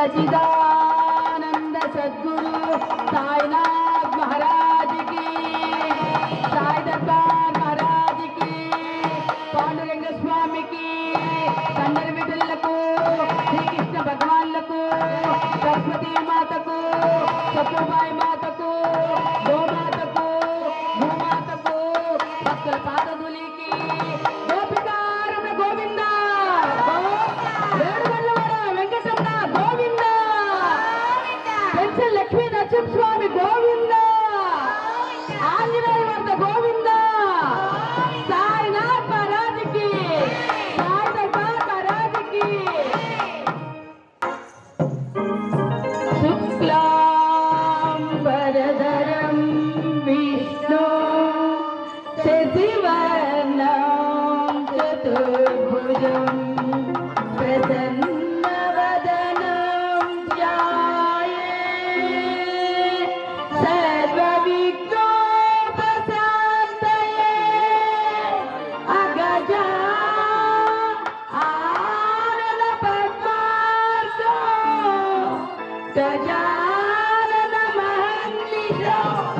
Sachidanand Sadguru Sainath Maharaj Ki Sai Darbar Maharaj Ki Pandurang Swami Ki कंडर Vitthal Vishnu शिवर्णभम् Yeah!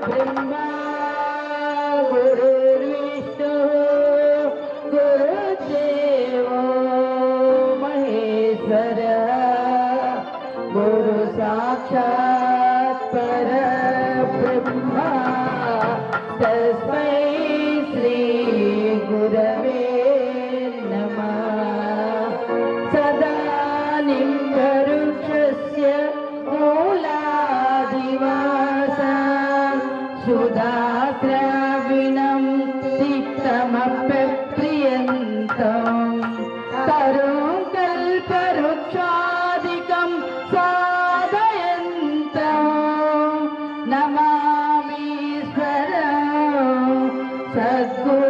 Brahma Guru Gurudev Maheshwar Guru Brahma சுதாசிராவினம் தித்தமப்பிரியந்தம் தருங்கல் பருட்சாதிகம் சாதயந்தம் நமாமீஸ்வரம் Sadhguru